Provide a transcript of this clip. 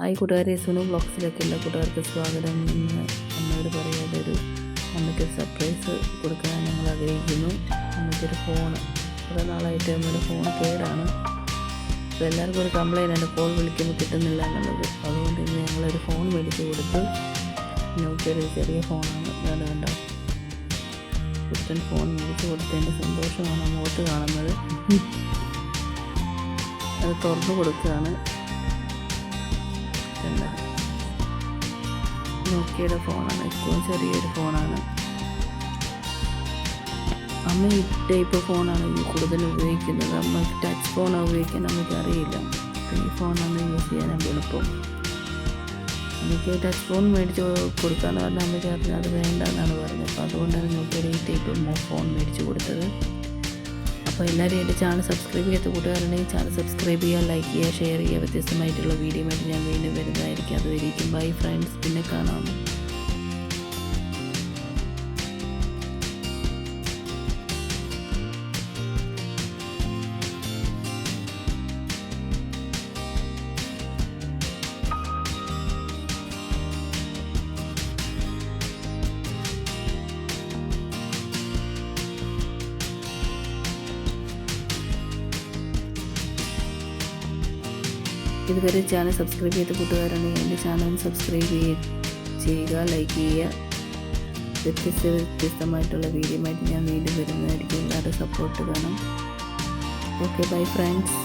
Hi കൂട്ടുകാരെ സുനു ബ്ലോഗ്സിലേക്ക് ഉള്ള കൂട്ടുകാർക്ക് സ്വാഗതം എന്ന് അമ്മയോട് പറയാതെ ഒരു അമ്മയ്ക്ക് സർപ്രൈസ് കൊടുക്കാൻ ഞങ്ങൾ ആഗ്രഹിക്കുന്നു. അമ്മയ്ക്കൊരു ഫോൺ കുറേ നാളായിട്ട് അമ്മയുടെ ഫോൺ കേടാണ്. അപ്പോൾ എല്ലാവർക്കും ഒരു കംപ്ലൈന്റ് ആണ്. കോൾ വിളിക്കുമ്പോൾ കിട്ടുന്നില്ല എന്നുള്ളത്. അതുകൊണ്ട് ഇന്ന് ഞങ്ങളൊരു ഫോൺ മേടിച്ച് കൊടുത്തു. നോക്കിയൊരു ചെറിയ ഫോണാണ് വേണ്ട വേണ്ട പുത്തൻ ഫോൺ മേടിച്ച് കൊടുത്തതിന്റെ സന്തോഷമാണ് അങ്ങോട്ട് കാണുന്നത്. അത് തുറന്നു കൊടുക്കുകയാണ്. നോക്കിയുടെ ഫോണാണ്. ഏറ്റവും ചെറിയൊരു ഫോണാണ്. അമ്മ ഈ ടൈപ്പ് ഫോണാണ് കൂടുതൽ ഉപയോഗിക്കുന്നത്. അമ്മ ടച്ച് ഫോണാണ് ഉപയോഗിക്കാൻ നമുക്ക് അറിയില്ല ഈ ഫോണാണ് യൂസ് ചെയ്യാൻ എളുപ്പം. എനിക്ക് ടച്ച് ഫോൺ മേടിച്ച് കൊടുക്കാന്ന് പറഞ്ഞാൽ അമ്മയ്ക്ക് അറിഞ്ഞാൽ അത് വേണ്ട എന്നാണ് പറഞ്ഞത്. അപ്പോൾ അതുകൊണ്ടാണ് നോക്കിയുടെ ഈ ടൈപ്പ് ഫോൺ മേടിച്ച് കൊടുത്തത്. അപ്പോൾ എല്ലാവരും എന്റെ ചാനൽ സബ്സ്ക്രൈബ് ചെയ്യാത്ത കൂട്ടുകാരുണ്ടെങ്കിൽ ചാനൽ സബ്സ്ക്രൈബ് ചെയ്യുക ലൈക്ക് ചെയ്യുക ഷെയർ ചെയ്യുക. വ്യത്യസ്തമായിട്ടുള്ള വീഡിയോ ആയിട്ട് ഞാൻ വീണ്ടും വരുന്നതായിരിക്കും. അതുവരെയും ബൈ ഫ്രണ്ട്സ് പിന്നെ കാണാം. ഇതുവരെ ചാനൽ സബ്സ്ക്രൈബ് ചെയ്ത കൂട്ടുകാരാണെങ്കിൽ എന്റെ ചാനൽ സബ്സ്ക്രൈബ് ചെയ്യുക ലൈക്ക് ചെയ്യുക. വ്യത്യസ്ത വ്യത്യസ്തമായിട്ടുള്ള വീഡിയോ ആയിട്ട് ഞാൻ വീണ്ടും വരുന്നതായിരിക്കും. എല്ലാവരുടെ സപ്പോർട്ട് വേണം ഓക്കെ ബൈ ഫ്രണ്ട്സ്